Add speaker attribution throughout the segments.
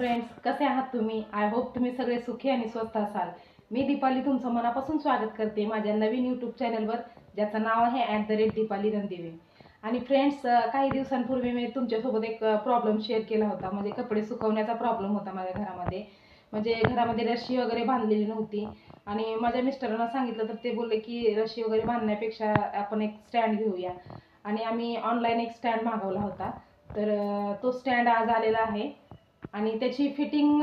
Speaker 1: Friends कसे आहात तुम्ही? आय होप तुम्ही सगळे सुखी आणि स्वस्त असाल. मी दीपाली तुमचं मनापासून स्वागत करते माझ्या नवीन यूट्यूब चॅनलवर ज्याचं नाव आहे at the rate Deepali Randive. आणि फ्रेंड्स काही दिवसांपूर्वी मी तुमच्यासोबत एक प्रॉब्लेम शेअर केला होता. म्हणजे कपडे सुकवण्याचा प्रॉब्लेम होता माझ्या घरामध्ये. म्हणजे घरामध्ये रशी वगैरे बांधलेली नव्हती. आणि माझ्या मिस्टरांना सांगितलं तर ते बोलले की रशी वगैरे बांधण्यापेक्षा आपण एक स्टँड घेऊया. आणि आम्ही ऑनलाईन एक स्टँड मागवला होता. तर तो स्टँड आज आलेला आहे. आणि त्याची फिटिंग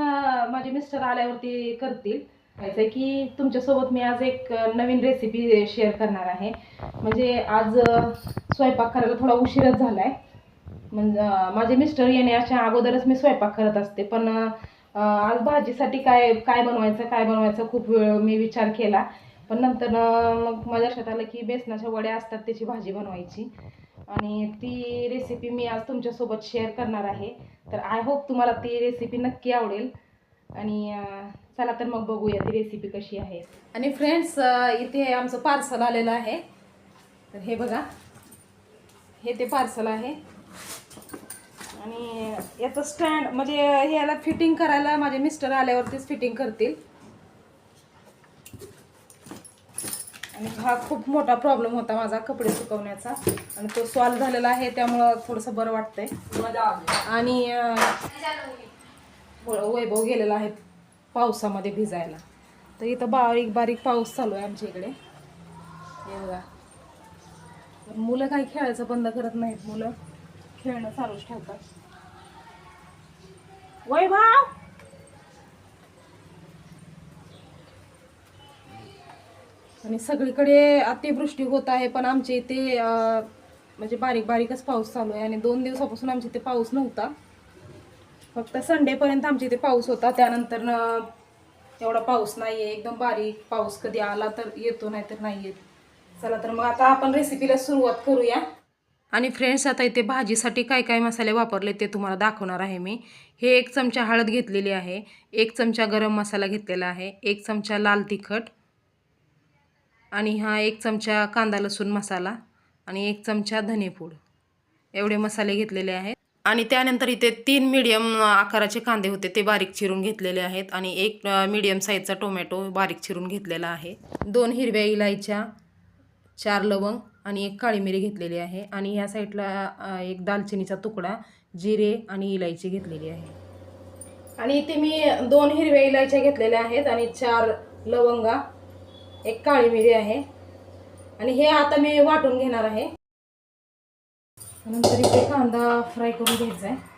Speaker 1: माझे मिस्टर आल्यावरती करतील. व्हायचं आहे की तुमच्यासोबत मी आज एक नवीन रेसिपी शेअर करणार आहे. म्हणजे आज स्वयंपाक करायला थोडा उशीरच झाला आहे म्हणजे माझे मिस्टर येण्याच्या अगोदरच मी स्वयंपाक करत असते. पण आज भाजीसाठी काय काय बनवायचं काय बनवायचं खूप वेळ मी विचार केला. पण नंतर मग माझ्या लक्षात आलं की बेसनाच्या वड्या असतात त्याची भाजी बनवायची. आणि ती रेसिपी मी आज तुमच्यासोबत शेअर करणार आहे. तर आय होप तुम्हाला ती रेसिपी नक्की आवडेल. आणि चला तर मग बघूया ती रेसिपी कशी आहे. आणि फ्रेंड्स इथे आमचं पार्सल आलेलं आहे. तर हे बघा. हे ते पार्सल आहे. आणि याचं स्टँड म्हणजे ह्याला फिटिंग करायला माझे मिस्टर आल्यावरतीच फिटिंग करतील. आणि हा खूप मोठा प्रॉब्लेम होता माझा कपडे सुकवण्याचा. आणि तो सॉल्व्ह झालेला आहे त्यामुळं थोडंसं बरं वाटतंय. आणि वैभव गेलेला आहे पावसामध्ये भिजायला. तर इथं बारीक बारीक पाऊस चालू आहे आमच्या इकडे. बघा. मुलं काही खेळायचं बंद करत नाहीत मुलं खेळणं चालूच ठेवतात. वैभव! आणि सगळीकडे अतिवृष्टी होत आहे पण आमच्या इथे म्हणजे बारीक बारीकच पाऊस चालू आहे. आणि दोन दिवसापासून आमच्या इथे पाऊस नव्हता. फक्त संडेपर्यंत आमच्या इथे पाऊस होता. त्यानंतर एवढा पाऊस नाही आहे एकदम बारीक पाऊस कधी आला तर येतो नाही तर नाही येत चला तर मग आता आपण रेसिपीला सुरुवात करूया. आणि फ्रेंड्स आता इथे भाजीसाठी काय काय मसाले वापरले ते तुम्हाला दाखवणार आहे मी. हे एक चमचा हळद घेतलेली आहे. एक चमचा गरम मसाला घेतलेला आहे. एक चमचा लाल तिखट. आणि हा एक चमचा कांदा लसूण मसाला आणि एक चमचा धनेपूड एवढे मसाले घेतलेले आहेत. आणि त्यानंतर इथे तीन मीडियम आकाराचे कांदे होते ते बारीक चिरून घेतलेले आहेत आणि एक मीडियम साईजचा टोमॅटो बारीक चिरून घेतलेला आहे. दोन हिरव्या इलायच्या चार लवंग आणि एक काळी मिरी घेतलेली आहे. आणि ह्या साईडला एक दालचिनीचा तुकडा जिरे आणि इलायची घेतलेली आहे. आणि इथे मी दोन हिरव्या इलायच्या घेतलेल्या आहेत आणि चार लवंगा एक काळी मिरी आहे. आणि हे आता मी वाटून घेणार आहे. नंतर इथे कांदा फ्राय करून घ्यायचा आहे.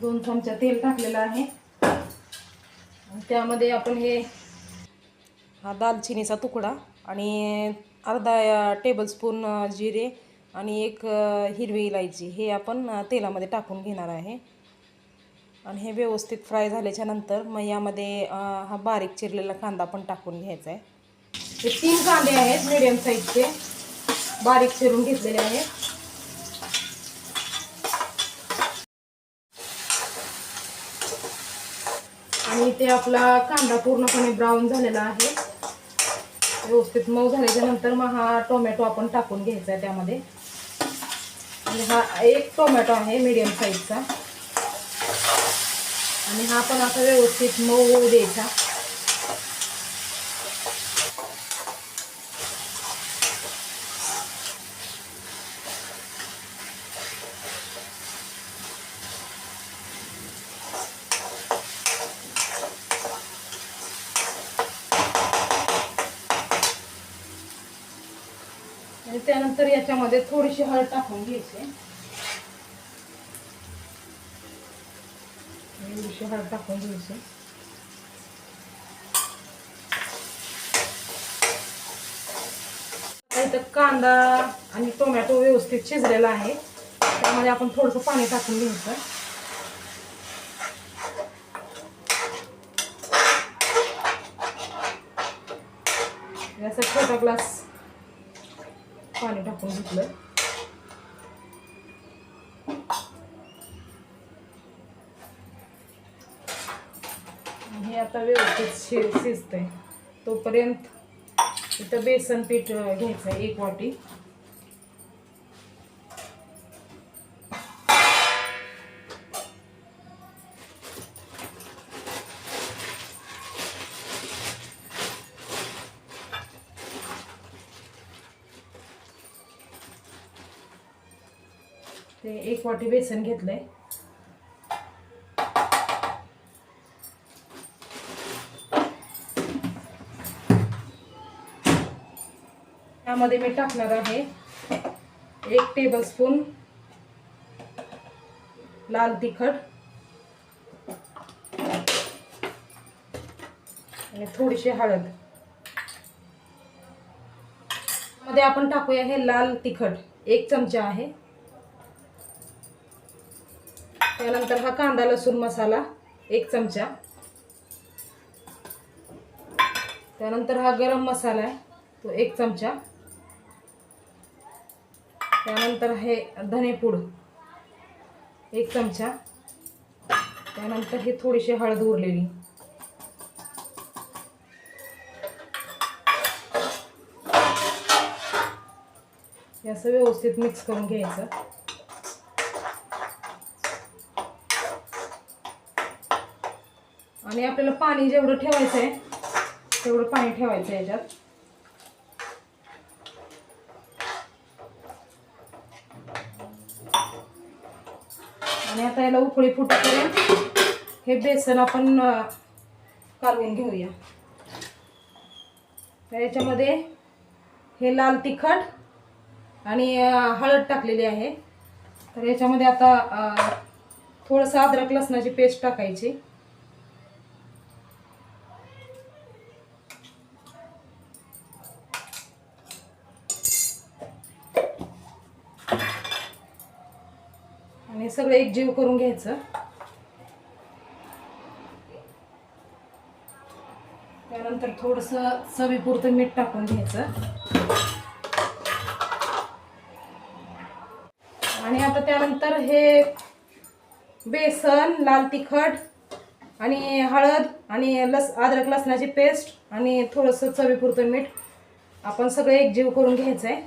Speaker 1: दोन चमचा तेल टाकलेलं आहे. त्यामध्ये आपण हे हा दालचिनीचा तुकडा आणि अर्धा टेबलस्पून जिरे आणि एक हिरवी इलायची हे आपण तेलामध्ये टाकून घेणार आहे. आणि हे व्यवस्थित फ्राय झाल्याच्यानंतर मग यामध्ये हा बारीक चिरलेला कांदा पण टाकून घ्यायचा आहे. हे तीन कांदे आहेत मिडियम साईजचे बारीक चिरून घेतलेले आहेत. आणि इथे आपला कांदा पूर्णपणे ब्राऊन झालेला आहे. व्यवस्थित मऊ झाल्याच्यानंतर मग हा टोमॅटो आपण टाकून घ्यायचा आहे त्यामध्ये. आणि हा एक टोमॅटो आहे मीडियम साईजचा आणि हा पण असा व्यवस्थित मऊ होऊ द्यायचा. नंतर याच्यामध्ये थोडीशी हळद टाकून घ्यायची. थोडीशी हळद टाकून घ्यायची. इथं कांदा आणि टोमॅटो व्यवस्थित शिजलेला आहे. त्यामध्ये आपण थोडंसं पाणी टाकून घ्यायचं. याचा छोटा ग्लास टाकून घेतलं हे आता व्यवस्थित शि शिजतंय. तोपर्यंत इथं बेसन पीठ घ्यायचं आहे एक वाटी. ते एक वाटी बेसन घेतलं आहे त्यामध्ये मी टाकणार आहे एक टेबलस्पून लाल तिखट. आणि थोडीशी हळद. मध्ये आपण टाकूया हे लाल तिखट. एक चमचा आहे. त्यानंतर हा कांदा लसूण मसाला एक चमचा. त्यानंतर हा गरम मसाला आहे तो एक चमचा. त्यानंतर हे धनेपूड एक चमचा. त्यानंतर हे थोडीशी हळद उरलेली. हे असं व्यवस्थित मिक्स करून घ्यायचं. आणि आपल्याला पाणी जेवढं ठेवायचं आहे तेवढं पाणी ठेवायचं आहे याच्यात. आणि आता याला उकळी फुटेपर्यंत हे बेसन आपण अं, कालवून घेऊया. तर याच्यामध्ये हे लाल तिखट आणि हळद टाकलेली आहे. तर याच्यामध्ये आता थोडंसं अद्रक लसणाची पेस्ट टाकायची. हे सगळं एकजीव करून घ्यायचं. त्यानंतर थोडस चवीपुरतं मीठ टाकून घ्यायचं. आणि आता त्यानंतर हे बेसन लाल तिखट आणि हळद आणि लस अद्रक लसणाची पेस्ट आणि थोडंसं चवीपुरतं मीठ आपण सगळं एकजीव करून घ्यायचं आहे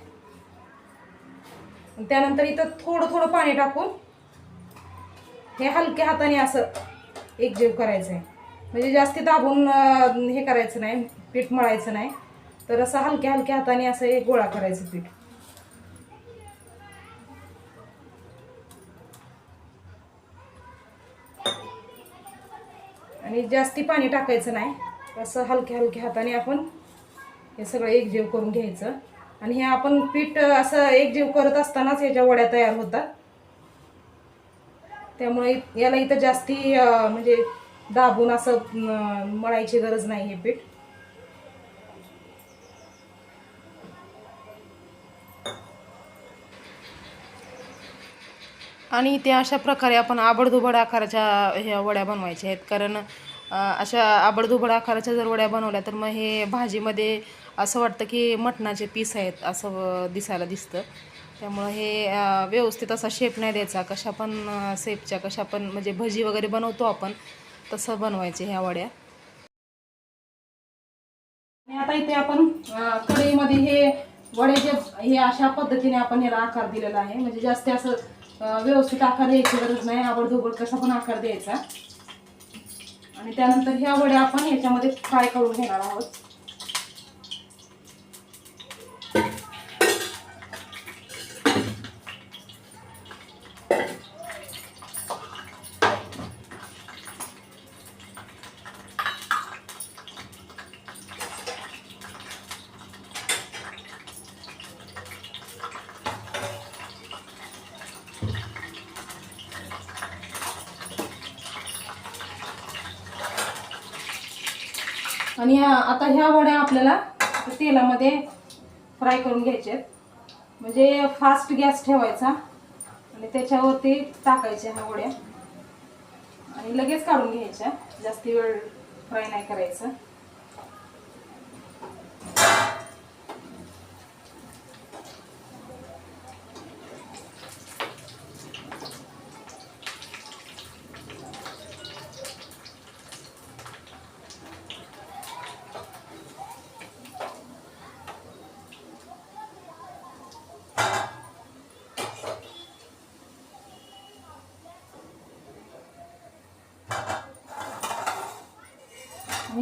Speaker 1: त्यानंतर इथं थोडं थोडं पाणी टाकून हे हलक्या हाताने असं एकजीव करायचं आहे म्हणजे जास्ती दाबून हे करायचं नाही पीठ मळायचं नाही. तर असं हलक्या हलक्या हाताने असं एक गोळा करायचं पीठ. आणि जास्ती पाणी टाकायचं नाही. असं हलक्या हलक्या हाताने आपण हे सगळं एकजीव करून घ्यायचं. आणि हे आपण पीठ असं एकजीव करत असतानाच ह्याच्या वड्या तयार होतात. त्यामुळे याला इथं जास्ती म्हणजे दाबून असं मळायची गरज नाही हे पीठ. आणि ते अशा प्रकारे आपण आबडधुबड आकाराच्या ह्या वड्या बनवायच्या आहेत. कारण अशा आबडधुबड आकाराच्या जर वड्या बनवल्या तर मग हे भाजीमध्ये असं वाटतं की मटणाचे पीस आहेत असं दिसायला दिसतं. त्यामुळं हे व्यवस्थित असा शेप नाही द्यायचा. कशा पण शेपच्या कशा पण म्हणजे भजी वगैरे बनवतो आपण तसं बनवायचे ह्या वड्या. आता इथे आपण कढईमध्ये हे वडे जे हे अशा पद्धतीने आपण याला आकार दिलेला आहे. म्हणजे जास्त असं व्यवस्थित आकार द्यायची गरज नाही. आवडधोबड कसा पण आकार द्यायचा. आणि त्यानंतर ह्या वड्या आपण याच्यामध्ये फ्राय करून घेणार आहोत. आणि ह्या आता ह्या वड्या आपल्याला तेलामध्ये फ्राय करून घ्यायच्या आहेत. म्हणजे फास्ट गॅस ठेवायचा. आणि त्याच्यावरती टाकायच्या ह्या वड्या. आणि लगेच काढून घ्यायच्या. जास्ती वेळ फ्राय नाही करायचं.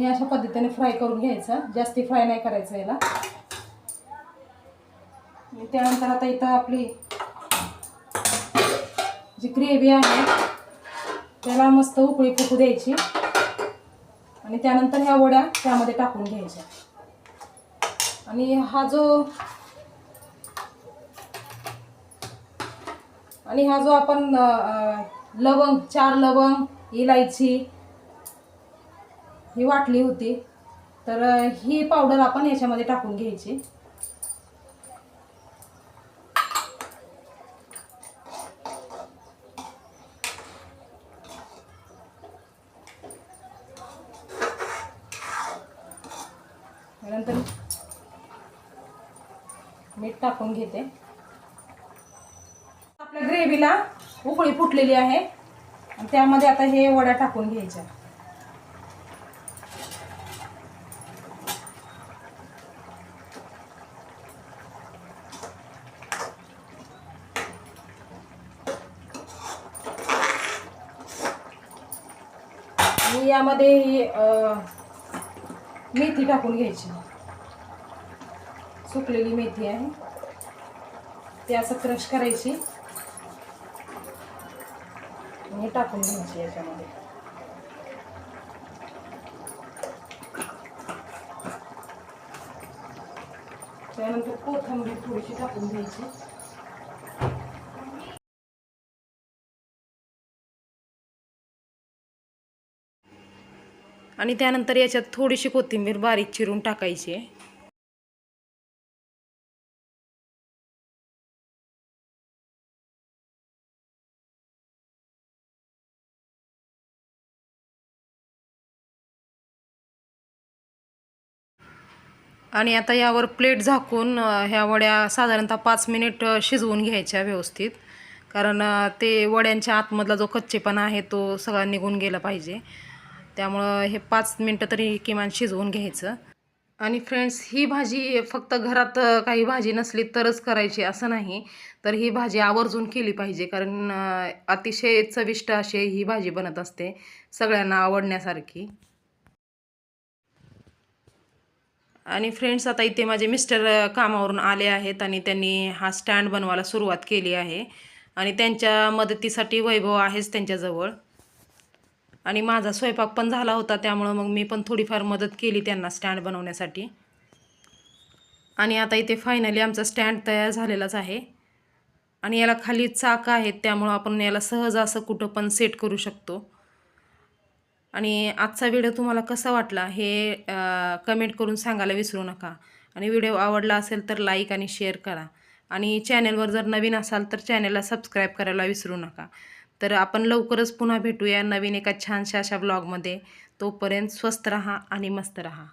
Speaker 1: आणि अशा पद्धतीने फ्राय करून घ्यायचं. जास्ती फ्राय नाही करायचं याला. त्यानंतर आता इथं आपली जी ग्रेव्ही आहे त्याला मस्त उकळी फुकू द्यायची. आणि त्यानंतर ह्या वड्या त्यामध्ये टाकून घ्यायच्या. आणि हा जो आणि हा जो आपण लवंग चार लवंग इलायची ही वाटली होती. तर ही पावडर आपण याच्यामध्ये टाकून घ्यायची. नंतर मीठ टाकून घेते. आपल्या ग्रेव्हीला उकळी फुटलेली आहे. त्यामध्ये आता हे वड्या टाकून घ्यायच्या आणि यामध्ये ही मेथी टाकून घ्यायची. सुकलेली मेथी आहे. ती असं क्रश करायची. आणि टाकून घ्यायची याच्यामध्ये. त्यानंतर कोथिंबीर थोडीशी टाकून घ्यायची. आणि त्यानंतर याच्यात थोडीशी कोथिंबीर बारीक चिरून टाकायची आहे. आणि आता यावर प्लेट झाकून ह्या वड्या साधारणतः पाच मिनिट शिजवून घ्यायच्या व्यवस्थित. कारण ते वड्यांच्या आतमधला जो कच्चेपणा आहे तो सगळा निघून गेला पाहिजे. त्यामुळं हे पाच मिनटं तरी किमान शिजवून घ्यायचं. आणि फ्रेंड्स ही भाजी फक्त घरात काही भाजी नसली तरच करायची असं नाही. तर ही भाजी आवर्जून केली पाहिजे कारण अतिशय चविष्ट अशी ही भाजी बनत असते सगळ्यांना आवडण्यासारखी. आणि फ्रेंड्स आता इथे माझे मिस्टर कामावरून आले आहेत आणि त्यांनी हा स्टँड बनवायला सुरुवात केली आहे. आणि त्यांच्या मदतीसाठी वैभव आहेच त्यांच्याजवळ. आणि माझा स्वयंपाक पण झाला होता त्यामुळं मग मी पण थोडीफार मदत केली त्यांना स्टँड बनवण्यासाठी. आणि आता इथे फायनली आमचा स्टँड तयार झालेलाच आहे. आणि याला खाली चाक आहेत त्यामुळं आपण याला सहज असं कुठं पण सेट करू शकतो. आणि आजचा व्हिडिओ तुम्हाला कसा वाटला हे कमेंट करून सांगायला विसरू नका. आणि व्हिडिओ आवडला असेल तर लाईक आणि शेअर करा. आणि चॅनलवर जर नवीन असाल तर चॅनलला सबस्क्राईब करायला विसरू नका. तर आपण लवकरच पुन्हा भेटूया नवीन एका छानशा अशा ब्लॉगमध्ये तोपर्यंत स्वस्त रहा आणि मस्त रहा.